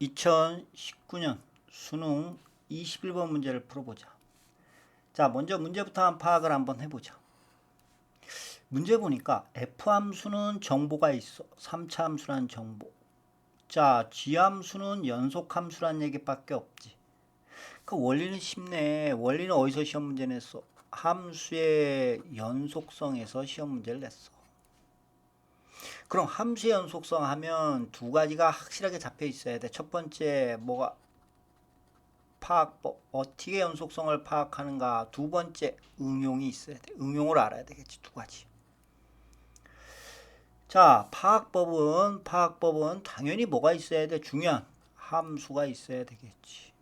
2019년 수능 21번 문제를 풀어보자. 자, 먼저 문제부터 한 파악을 한번 해보자. 문제 보니까 f 함수는 정보가 있어. 3차 함수란 정보. 자, g 함수는 연속 함수란 얘기밖에 없지. 그 원리는 쉽네. 원리는 어디서 시험 문제 냈어? 함수의 연속성에서 시험 문제를 냈어. 그럼 함수의 연속성 하면 두 가지가 확실하게 잡혀 있어야 돼. 첫 번째 뭐가 파악법 어떻게 연속성을 파악하는가. 두 번째 응용이 있어야 돼. 응용을 알아야 되겠지. 두 가지. 자, 파악법은 파악법은 당연히 뭐가 있어야 돼? 중요한 함수가 있어야 되겠지.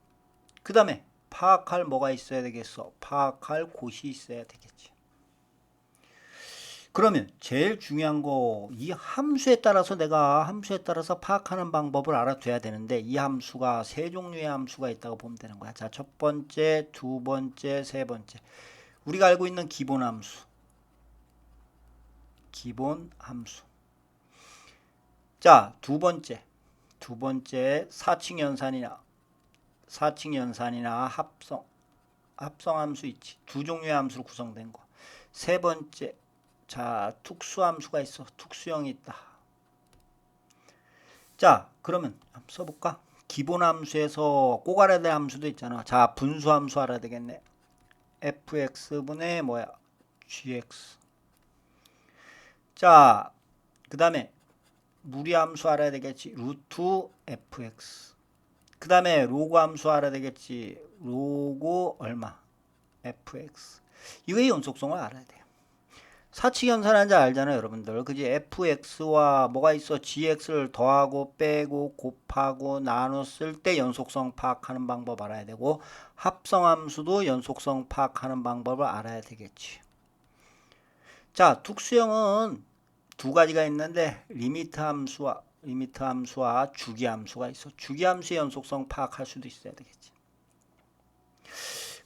그다음에 파악할 뭐가 있어야 되겠어? 파악할 곳이 있어야 되겠지. 그러면 제일 중요한 거 이 함수에 따라서 내가 함수에 따라서 파악하는 방법을 알아둬야 되는데 이 함수가 세 종류의 함수가 있다고 보면 되는 거야. 자, 첫 번째, 두 번째, 세 번째. 우리가 알고 있는 기본 함수. 기본 함수. 자, 두 번째. 두 번째 사칙 연산이나 사칙 연산이나 합성 합성 함수 있지. 두 종류의 함수로 구성된 거. 세 번째 자, 특수함수가 있어. 특수형이 있다. 자, 그러면 써볼까? 기본 함수에서 꼭 알아야 될 함수도 있잖아. 자, 분수 함수 알아야 되겠네. fx분의 뭐야? gx. 자, 그 다음에 무리 함수 알아야 되겠지. 루트 fx. 그 다음에 로그 함수 알아야 되겠지. 로그 얼마? fx. 이거의 연속성을 알아야 돼요. 사칙 연산하는지 알잖아요, 여러분들. 그지? fx와 뭐가 있어? gx를 더하고 빼고 곱하고 나눴을 때 연속성 파악하는 방법 알아야 되고 합성함수도 연속성 파악하는 방법을 알아야 되겠지. 자, 특수형은 두 가지가 있는데 리미트 함수와 리미트 함수와 주기 함수가 있어. 주기 함수의 연속성 파악할 수도 있어야 되겠지.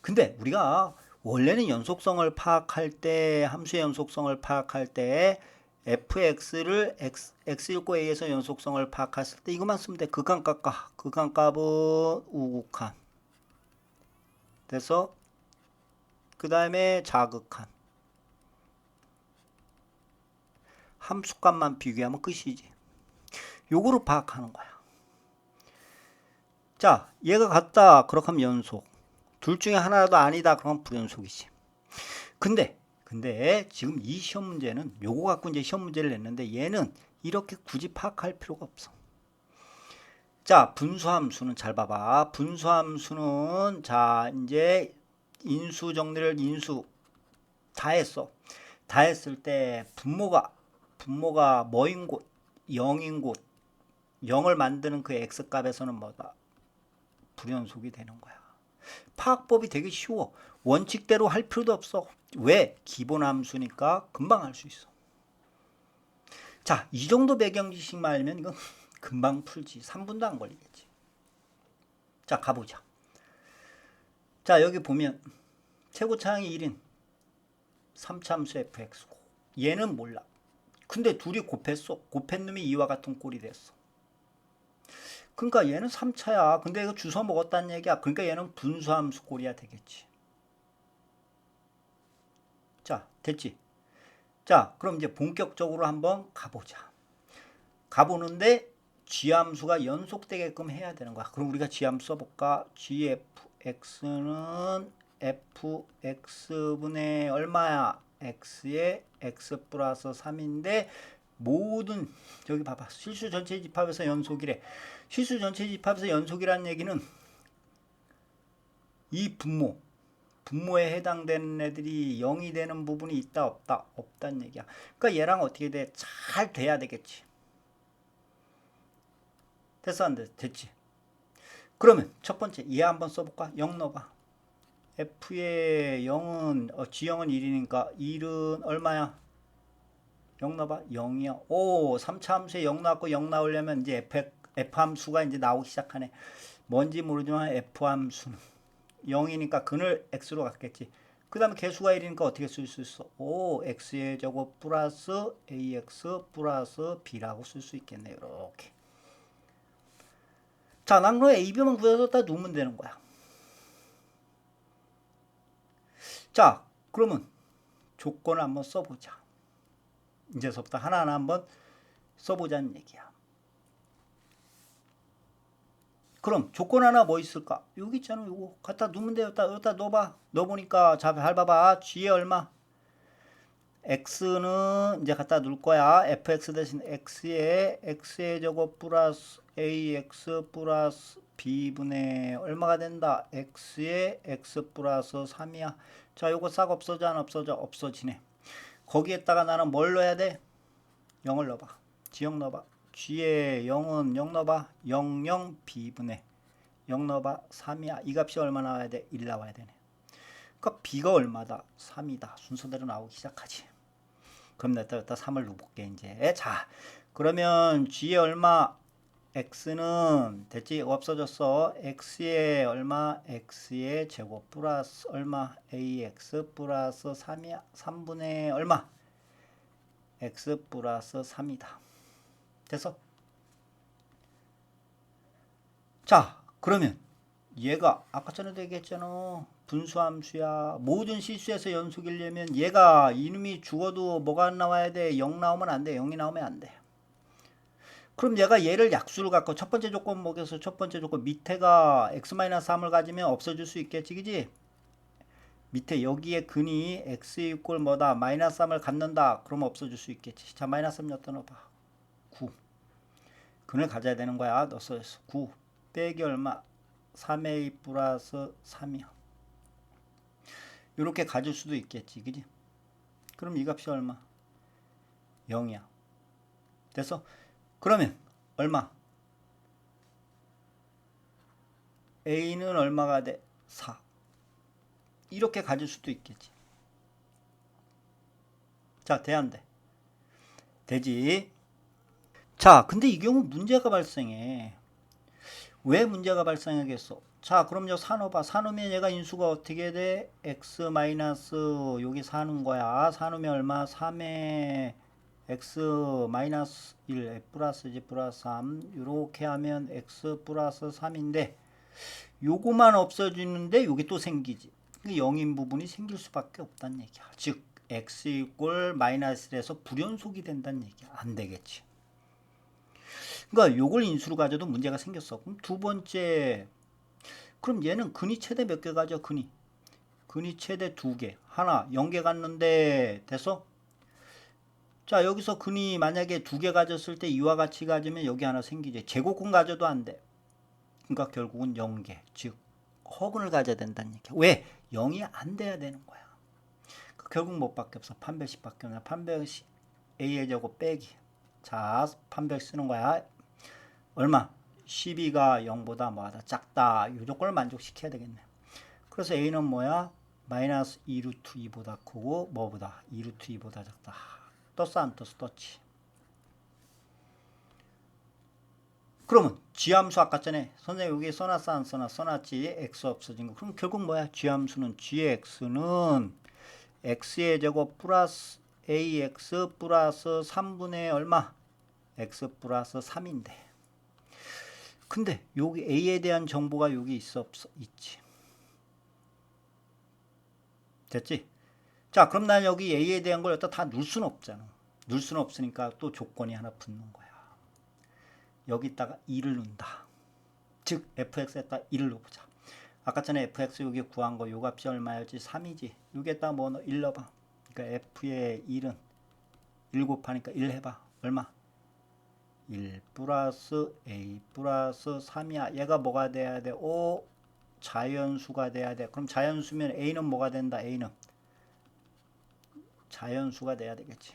근데 우리가 원래는 연속성을 파악할 때 함수의 연속성을 파악할 때 fx를 x, x 읽고 a에서 연속성을 파악했을 때 이것만 쓰면 돼. 극한값과 극한값은 우극한. 그래서 그 다음에 자극한. 함수값만 비교하면 끝이지. 요거로 파악하는 거야. 자, 얘가 같다. 그렇게 하면 연속. 둘 중에 하나라도 아니다. 그러면 불연속이지. 근데 근데 지금 이 시험 문제는 요거 갖고 이제 시험 문제를 냈는데 얘는 이렇게 굳이 파악할 필요가 없어. 자, 분수함수는 잘 봐봐. 분수함수는 자, 이제 인수 정리를 인수 다 했어. 다 했을 때 분모가 분모가 뭐인 곳, 0인 곳, 0을 만드는 그 x 값에서는 뭐다? 불연속이 되는 거야. 파악법이 되게 쉬워. 원칙대로 할 필요도 없어. 왜? 기본 함수니까 금방 할 수 있어. 자, 이 정도 배경 지식만 알면 이건 금방 풀지. 3분도 안 걸리겠지. 자, 가보자. 자, 여기 보면 최고 차항이 1인 3참수 fx고 얘는 몰라. 근데 둘이 곱했어. 곱한 놈이 이와 같은 꼴이 됐어. 그러니까 얘는 3차야. 근데 이거 주워 먹었다는 얘기야. 그러니까 얘는 분수함수 꼴이야 되겠지. 자, 됐지? 자, 그럼 이제 본격적으로 한번 가보자. 가보는데 g함수가 연속되게끔 해야 되는 거야. 그럼 우리가 g함수 써볼까? gfx는 fx분의 얼마야? x의 x 플러스 3인데 모든 여기 봐봐. 실수 전체 집합에서 연속이래. 실수 전체 집합에서 연속이라는 얘기는 이 분모 분모에 해당되는 애들이 0이 되는 부분이 있다 없다 없다는 얘기야. 그러니까 얘랑 어떻게 돼? 잘 돼야 되겠지. 됐어 안 돼? 됐지? 그러면 첫 번째 얘 한번 써볼까? 0 넣어봐. F의 0은 어, G형은 1이니까 1은 얼마야 0 넣어봐? 0이야. 오 3차 함수에 0 나왔고 0 나오려면 이제 F, F 함수가 이제 나오기 시작하네. 뭔지 모르지만 F 함수는 0이니까 근을 x로 갖겠지. 그 다음에 개수가 1이니까 어떻게 쓸 수 있어? 오 x의 제곱 플러스 ax 플러스 b라고 쓸 수 있겠네 이렇게. 자, 낙로 A, B만 구해서 다 누면 되는 거야. 자, 그러면 조건을 한번 써보자. 이제서부터 하나하나 한번 써보자는 얘기야. 그럼 조건 하나 뭐 있을까? 여기 있잖아, 요거. 갖다 놓으면 돼요. 여기다, 여기다 넣어봐. 넣어보니까, 자, 밟아봐. G에 얼마? X는 이제 갖다 놓을 거야. fx 대신 x에 x의 제곱 플러스 ax 플러스 b분의 얼마가 된다? x에 x 플러스 3이야. 자, 요거 싹 없어져 안 없어져? 없어지네. 거기에다가 나는 뭘 넣어야 돼? 0을 넣어봐. 지영 넣어봐. g에 0은 0 넣어봐. 0, 0 b분의 0 넣어봐. 3이야. 이 값이 얼마 나와야 돼? 1 나와야 되네. 그러니까 b가 얼마다? 3이다. 순서대로 나오기 시작하지. 그럼 내가 여기다 3을 넣어볼게 이제. 자, 그러면 g에 얼마? X는 됐지? 없어졌어. x에 얼마? x의 제곱 플러스 얼마? ax 플러스 3이야. 3분의 얼마? x 플러스 3이다. 됐어? 자, 그러면 얘가 아까 전에도 얘기했잖아. 분수함수야. 모든 실수에서 연속이려면 얘가 이놈이 죽어도 뭐가 안 나와야 돼? 0 나오면 안 돼. 0이 나오면 안 돼. 그럼 얘가 얘를 약수를 갖고 첫 번째 조건 먹여서 첫 번째 조건 밑에가 x-3을 가지면 없어질 수 있겠지. 그지? 밑에 여기에 근이 x 이꼴 뭐다? 마이너스 3을 갖는다. 그러면 없어질 수 있겠지. 자, 마이너스 3 엿다 넣어봐. 9. 근을 가져야 되는 거야. 넣었어. 9. 빼기 얼마? 3a 플러스 3이야. 이렇게 가질 수도 있겠지. 그지? 그럼 이 값이 얼마? 0이야. 됐어? 그러면 얼마? a는 얼마가 돼? 4. 이렇게 가질 수도 있겠지. 자, 돼, 안 돼? 되지? 자, 근데 이 경우 문제가 발생해. 왜 문제가 발생하겠어? 자, 그럼 요, 산호봐. 산호면 얘가 인수가 어떻게 돼? x 마이너스 여기 사는 거야. 산호면 얼마? 3에 x 마이너스 1, f 플러스 g 플러스 3 이렇게 하면 x 플러스 3인데 요거만 없어지는데 요게 또 생기지. 0인 부분이 생길 수밖에 없다는 얘기야. 즉 x 이꼴 마이너스 1에서 불연속이 된다는 얘기야. 안 되겠지. 그러니까 요걸 인수로 가져도 문제가 생겼어. 그럼 두 번째 그럼 얘는 근이 최대 몇 개 가져? 근이 근이 최대 두 개. 하나 0개 갔는데 됐어? 자 여기서 근이 만약에 두 개 가졌을 때 이와 같이 가지면 여기 하나 생기지. 제곱근 가져도 안 돼. 그러니까 결국은 0개. 즉 허근을 가져야 된다는 얘기야. 왜? 0이 안 돼야 되는 거야. 그 결국 뭐밖에 없어. 판별식밖에 없나. 판별식 a의 제곱 빼기. 자 판별 쓰는 거야. 얼마? 12가 0보다 뭐하다 작다. 이 조건을 만족시켜야 되겠네. 그래서 a는 뭐야? 마이너스 2루트 2보다 크고 뭐보다? 2루트 2보다 작다. 안 떴어? 떴지. 그러면 g함수 아까 전에 선생님 여기 써놨어 안 써놨어? 써놨지. x 없어진 거. 그럼 결국 뭐야? g함수는 gx는 x의 제곱 플러스 ax 플러스 3분의 얼마? x 플러스 3인데 근데 여기 a에 대한 정보가 여기 있어 없어? 있지 됐지? 자 그럼 난 여기 a에 대한 걸 다 넣을 수는 없잖아 넣을 수는 없으니까 또 조건이 하나 붙는 거야 여기다가 2를 넣는다 즉 fx에다 2를 넣어보자 아까 전에 fx 여기 구한 거 요 값이 얼마였지? 3이지 여기에다 뭐 넣어? 1 넣어봐 그러니까 f의 1은 1 곱하니까 1 해봐 얼마? 1 플러스 a 플러스 3이야. 얘가 뭐가 돼야 돼? 오 자연수가 돼야 돼. 그럼 자연수면 a는 뭐가 된다? a는 자연수가 돼야 되겠지.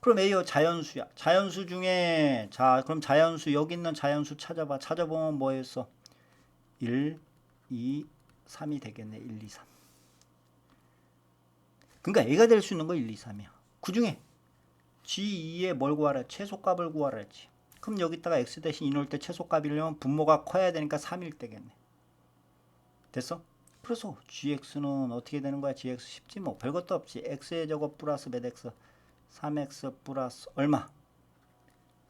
그럼 a요 자연수야. 자연수 중에 자 그럼 자연수 여기 있는 자연수 찾아봐. 찾아보면 뭐였어? 1, 2, 3이 되겠네. 1, 2, 3. 그러니까 a가 될 수 있는 거 1, 2, 3이야. 그 중에 G2에 뭘 구하라? 최소값을 구하라 했지. 그럼 여기다가 x 대신 이놓을 때 최소값이려면 분모가 커야 되니까 3일 때겠네. 됐어? 그래서 gx는 어떻게 되는 거야? gx 쉽지 뭐 별것도 없지. x의 제곱 플러스 몇 x? 3x 플러스 얼마?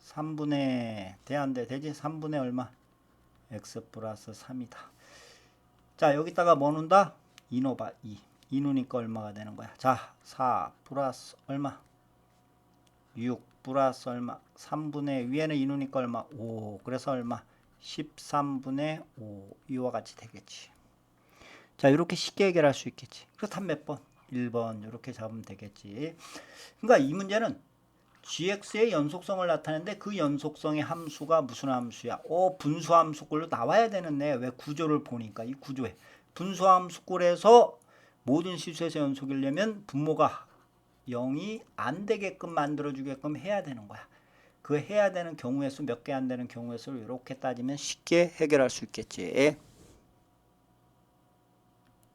3분의 대안돼 되지? 3분의 얼마? x 플러스 3이다. 자 여기다가 뭐 넣는다? 2 넣어봐 2. 2 넣으니까 얼마가 되는 거야? 자, 4 플러스 얼마? 6 플러스 얼마? 3분의 위에는 2 넣으니까 얼마? 5. 그래서 얼마? 13분의 5. 이와 같이 되겠지. 자, 이렇게 쉽게 해결할 수 있겠지. 그렇다면 몇 번? 1번 이렇게 잡으면 되겠지. 그러니까 이 문제는 gx의 연속성을 나타내는데 그 연속성의 함수가 무슨 함수야? 어, 분수 함수꼴로 나와야 되는데 왜 구조를 보니까 이 구조에 분수 함수꼴에서 모든 실수에서 연속이려면 분모가 0이 안 되게끔 만들어 주게끔 해야 되는 거야. 그 해야 되는 경우의 수 몇 개 안 되는 경우의 수를 이렇게 따지면 쉽게 해결할 수 있겠지.